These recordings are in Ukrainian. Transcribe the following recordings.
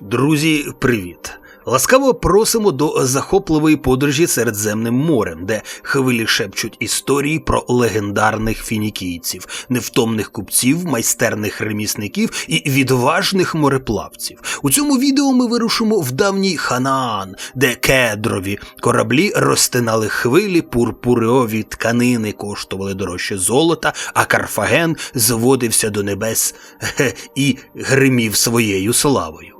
Друзі, привіт! Ласкаво просимо до захопливої подорожі Середземним морем, де хвилі шепчуть історії про легендарних фінікійців, невтомних купців, майстерних ремісників і відважних мореплавців. У цьому відео ми вирушимо в давній Ханаан, де кедрові кораблі розтинали хвилі, пурпуреові тканини коштували дорожче золота, а Карфаген зводився до небес і гримів своєю славою.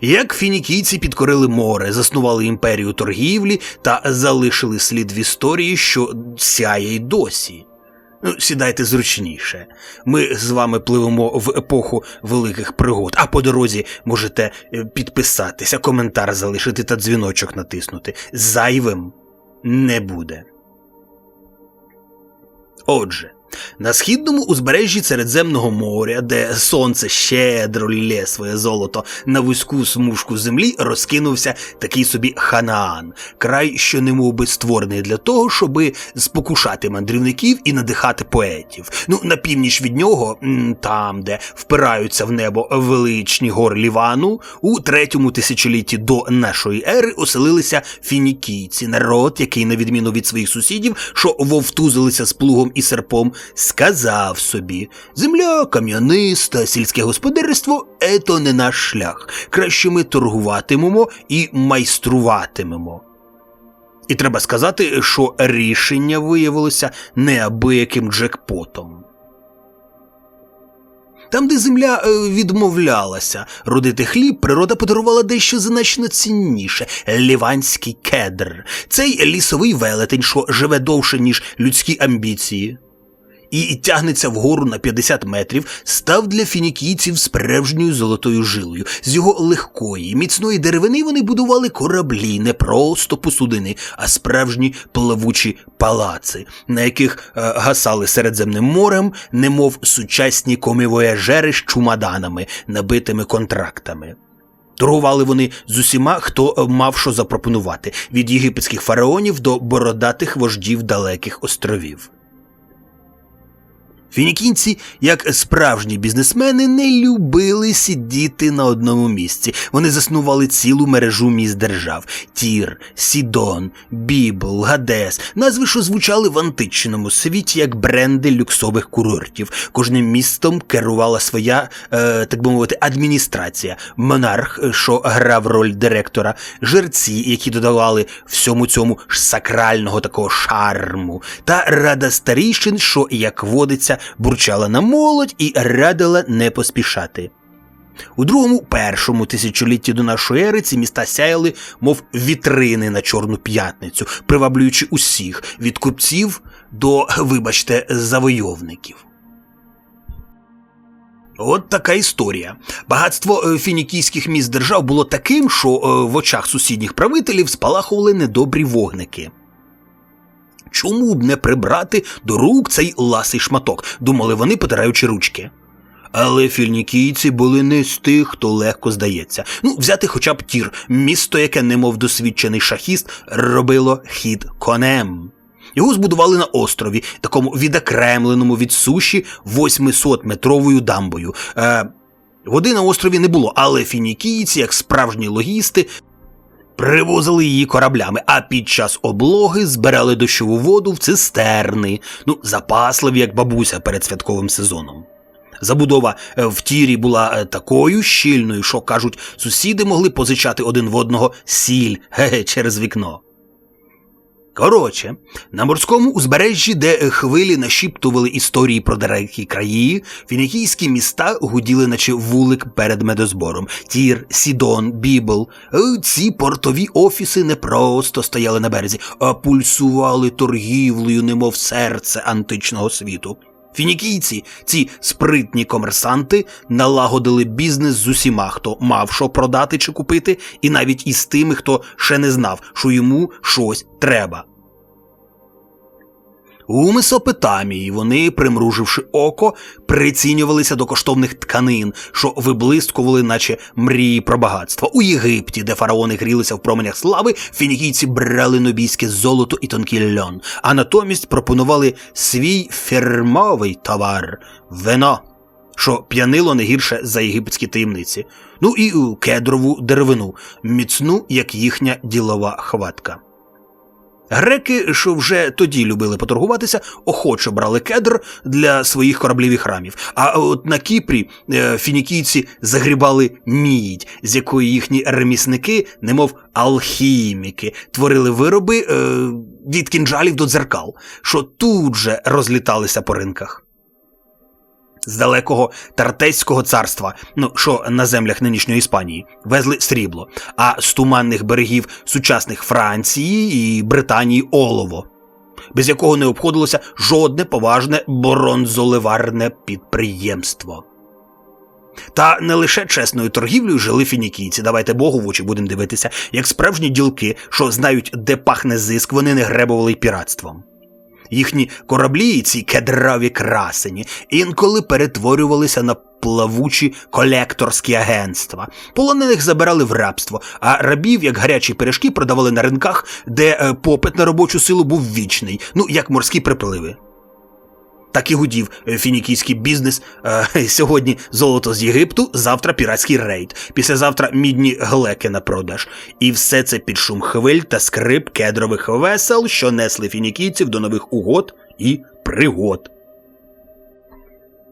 Як фінікійці підкорили море, заснували імперію торгівлі та залишили слід в історії, що сяє й досі. Ну, сідайте зручніше. Ми з вами пливемо в епоху великих пригод, а по дорозі можете е, підписатися, коментар залишити та дзвіночок натиснути. Зайвим не буде. Отже, на східному узбережжі Середземного моря, де сонце щедро лє своє золото на вузьку смужку землі, розкинувся такий собі Ханаан, край, що немов би створений для того, щоби спокушати мандрівників і надихати поетів. Ну, на північ від нього, там, де впираються в небо величні гори Лівану, у третьому тисячолітті до нашої ери оселилися фінікійці, народ, який, на відміну від своїх сусідів, що вовтузилися з плугом і серпом, сказав собі: земля кам'яниста, сільське господарство ето не наш шлях. Краще ми торгуватимемо і майструватимемо. І треба сказати, що рішення виявилося неабияким джекпотом. Там, де земля е, відмовлялася родити хліб, природа подарувала дещо значно цінніше ліванський кедр. Цей лісовий велетень, що живе довше, ніж людські амбіції і тягнеться вгору на 50 метрів, став для фінікійців справжньою золотою жилою. З його легкої, міцної деревини вони будували кораблі, не просто посудини, а справжні плавучі палаци, на яких е, гасали Середземним морем, немов сучасні комівояжери з чумаданами, набитими контрактами. Торгували вони з усіма, хто е, мав що запропонувати, від єгипетських фараонів до бородатих вождів далеких островів. Фінікійці, як справжні бізнесмени, не любили сидіти на одному місці. Вони заснували цілу мережу міст держав: Тір, Сідон, Бібл, Гадес, назви, що звучали в античному світі як бренди люксових курортів. Кожним містом керувала своя, е, так би мовити, адміністрація, монарх, що грав роль директора, жерці, які додавали всьому цьому сакрального такого шарму, та рада старійшин, що, як водиться, бурчала на молодь і радила не поспішати. У другому першому тисячолітті до нашої ери ці міста сяяли, мов вітрини на Чорну п'ятницю, приваблюючи усіх від купців до, вибачте, завойовників. От така історія. Багатство е, фінікійських міст держав було таким, що е, в очах сусідніх правителів спалахували недобрі вогники. Чому б не прибрати до рук цей ласий шматок, думали вони, потираючи ручки. Але фільнікійці були не з тих, хто легко здається. Ну, взяти хоча б тір, місто, яке, немов досвідчений шахіст, робило хід конем. Його збудували на острові, такому відокремленому від суші 800-метровою дамбою. Е, Води на острові не було, але фінікійці, як справжні логісти, Привозили її кораблями, а під час облоги збирали дощову воду в цистерни, ну, запасливі, як бабуся перед святковим сезоном. Забудова е, в тірі була е, такою щільною, що кажуть, сусіди могли позичати один в одного сіль через вікно. Коротше, на морському узбережжі, де хвилі нашіптували історії про далекі краї, фінікійські міста гуділи, наче вулик перед медозбором. Тір, Сідон, Бібл. Е, ці портові офіси не просто стояли на березі, а пульсували торгівлею, немов серце античного світу. Фінікійці, ці спритні комерсанти, налагодили бізнес з усіма, хто мав що продати чи купити, і навіть із тими, хто ще не знав, що йому щось треба. У Месопотамії вони, примруживши око, прицінювалися до коштовних тканин, що виблискували, наче мрії про багатство. У Єгипті, де фараони грілися в променях слави, фінікійці брали нобійське золото і тонкий льон, а натомість пропонували свій фірмовий товар вино. що п'янило не гірше за єгипетські таємниці, ну і кедрову деревину, міцну, як їхня ділова хватка. Греки, що вже тоді любили поторгуватися, охоче брали кедр для своїх кораблів і храмів. А от на Кіпрі е, фінікійці загрібали мідь, з якої їхні ремісники, немов алхіміки, творили вироби е, від кінжалів до дзеркал, що тут же розліталися по ринках. З далекого Тартеського царства, ну що на землях нинішньої Іспанії, везли срібло, а з туманних берегів сучасних Франції і Британії олово, без якого не обходилося жодне поважне бронзоливарне підприємство. Та не лише чесною торгівлею жили фінікійці, давайте Богу в очі будемо дивитися, як справжні ділки, що знають, де пахне зиск, вони не гребували й піратством. Їхні кораблі, ці кедраві красені, інколи перетворювалися на плавучі колекторські агентства. Полонених забирали в рабство, а рабів, як гарячі пиріжки, продавали на ринках, де е, попит на робочу силу був вічний, ну як морські припливи. Так і гудів е, фінікійський бізнес. Е, сьогодні золото з Єгипту, завтра піратський рейд, післязавтра мідні глеки на продаж. І все це під шум хвиль та скрип кедрових весел, що несли фінікійців до нових угод і пригод.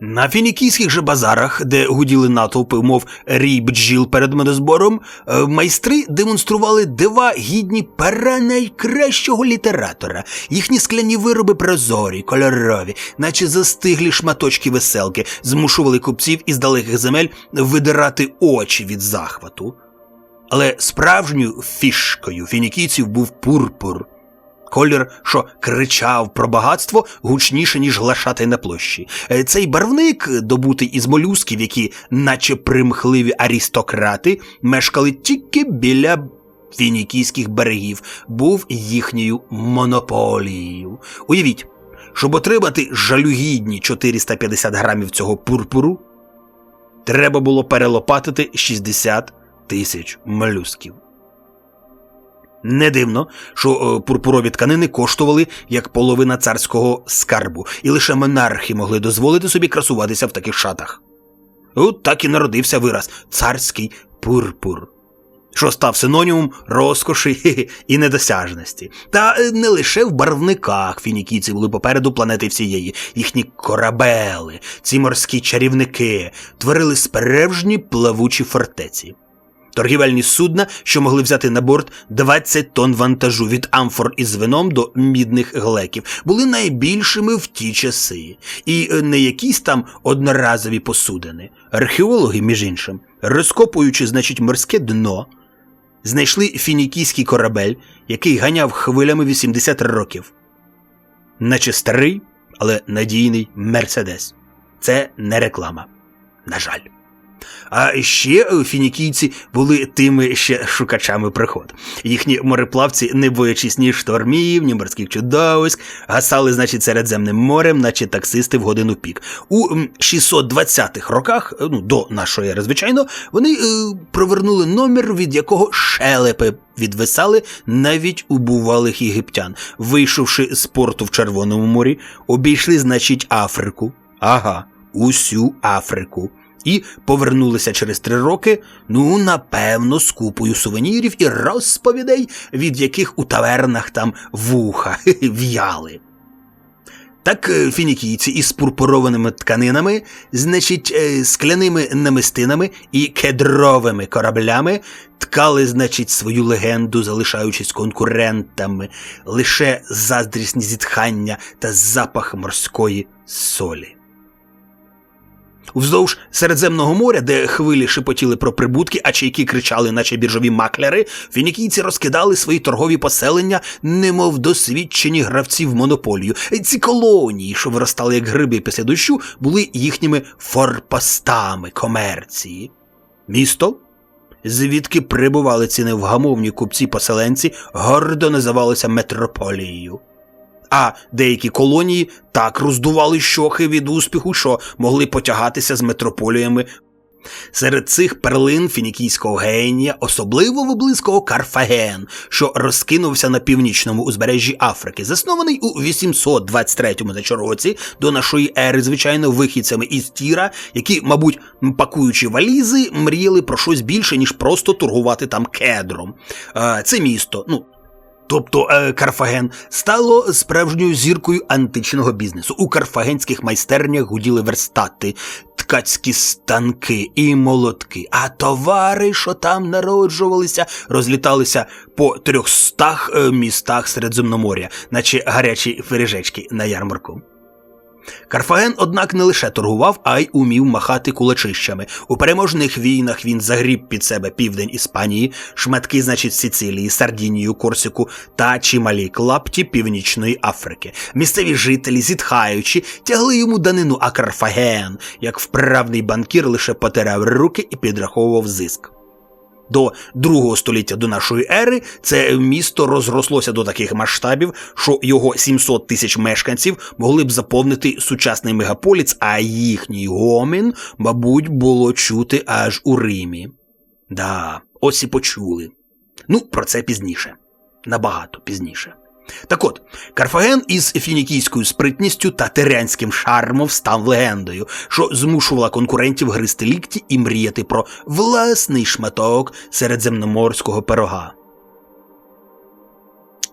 На фінікійських же базарах, де гуділи натовпи, мов рій бджіл перед медозбором, е, майстри демонстрували дива гідні пера найкращого літератора. Їхні скляні вироби прозорі, кольорові, наче застиглі шматочки веселки, змушували купців із далеких земель видирати очі від захвату. Але справжньою фішкою фінікійців був пурпур. Колір, що кричав про багатство гучніше, ніж глашати на площі. Е, Цей барвник, добутий із молюсків, які, наче примхливі аристократи, мешкали тільки біля фінікійських берегів, був їхньою монополією. Уявіть, щоб отримати жалюгідні 450 грамів цього пурпуру, треба було перелопатити 60 тисяч молюсків. Не дивно, що е, пурпурові тканини коштували як половина царського скарбу, і лише монархи могли дозволити собі красуватися в таких шатах. От так і народився вираз царський пурпур, що став синонімом розкоші і недосяжності. Та е, не лише в барвниках фінікійці були попереду планети всієї, їхні корабели, ці морські чарівники творили справжні плавучі фортеці. Торгівельні судна, що могли взяти на борт 20 тонн вантажу від амфор із вином до мідних глеків, були найбільшими в ті часи, і е, не якісь там одноразові посудини. Археологи, між іншим, розкопуючи, значить, морське дно, знайшли фінікійський корабель, який ганяв хвилями 80 років. Наче старий, але надійний Мерседес. Це не реклама. На жаль. А ще е, фінікійці були тими ще шукачами пригод. Їхні мореплавці, не боячись ні штормів, ні морських чудовиськ, гасали, значить, Середземним морем, наче таксисти в годину пік. У 620-х роках, е, ну до нашої ери, звичайно, вони е, провернули номер, від якого шелепи відвисали навіть у бувалих єгиптян. Вийшовши з порту в Червоному морі, обійшли, значить, Африку. Ага, усю Африку і повернулися через три роки, ну, напевно, з купою сувенірів і розповідей, від яких у тавернах там вуха в'яли. Так е, фінікійці із пурпурованими тканинами, значить, е, скляними намистинами і кедровими кораблями ткали, значить, свою легенду, залишаючись конкурентами, лише заздрісні зітхання та запах морської солі. Вздовж Середземного моря, де хвилі шепотіли про прибутки, а чайки кричали, наче біржові макляри, фінікійці розкидали свої торгові поселення, немов досвідчені гравці в монополію. Ці колонії, що виростали як гриби після дощу, були їхніми форпостами комерції. Місто, звідки прибували ці невгамовні купці-поселенці, гордо називалося метрополією а деякі колонії так роздували щохи від успіху, що могли потягатися з метрополіями Серед цих перлин фінікійського генія особливо виблискував Карфаген, що розкинувся на північному узбережжі Африки, заснований у 823 значить, році до нашої ери, звичайно, вихідцями із Тіра, які, мабуть, пакуючи валізи, мріяли про щось більше, ніж просто торгувати там кедром. Е, Це місто, ну. Тобто е, Карфаген стало справжньою зіркою античного бізнесу. У карфагенських майстернях гуділи верстати, ткацькі станки і молотки, а товари, що там народжувалися, розліталися по трьохстах е, містах Середземноморя, наче гарячі фережечки на ярмарку. Карфаген, однак, не лише торгував, а й умів махати кулачищами. У переможних війнах він загріб під себе південь Іспанії, шматки, значить, Сицилії, Сардінію, Корсику та чималі клапті Північної Африки. Місцеві жителі, зітхаючи, тягли йому данину, а Карфаген, як вправний банкір, лише потирав руки і підраховував зиск. До другого століття до нашої ери це місто розрослося до таких масштабів, що його 700 тисяч мешканців могли б заповнити сучасний мегаполіс, а їхній гомін, мабуть, було чути аж у Римі. Да, ось і почули. Ну, про це пізніше. Набагато пізніше. Так от, Карфаген із фінікійською спритністю та терянським шармом став легендою, що змушувала конкурентів гризти лікті і мріяти про власний шматок середземноморського пирога.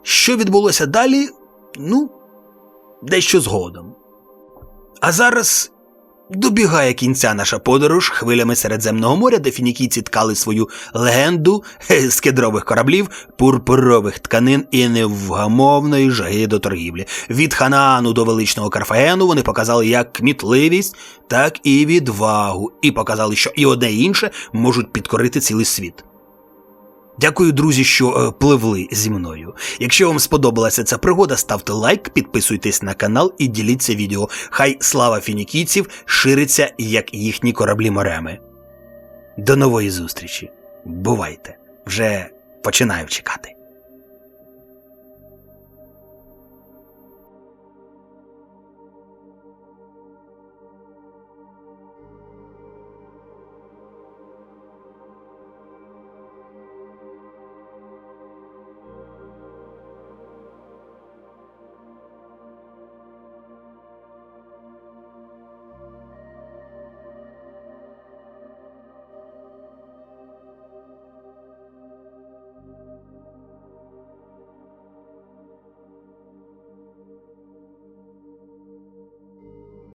Що відбулося далі? Ну, дещо згодом. А зараз добігає кінця наша подорож хвилями Середземного моря, де фінікійці ткали свою легенду з кедрових кораблів, пурпурових тканин і невгамовної жаги до торгівлі. Від Ханаану до величного Карфагену вони показали як кмітливість, так і відвагу, і показали, що і одне і інше можуть підкорити цілий світ. Дякую, друзі, що е, пливли зі мною. Якщо вам сподобалася ця пригода, ставте лайк, підписуйтесь на канал і діліться відео. Хай слава фінікійців шириться, як їхні кораблі морями. До нової зустрічі. Бувайте! Вже починаю чекати.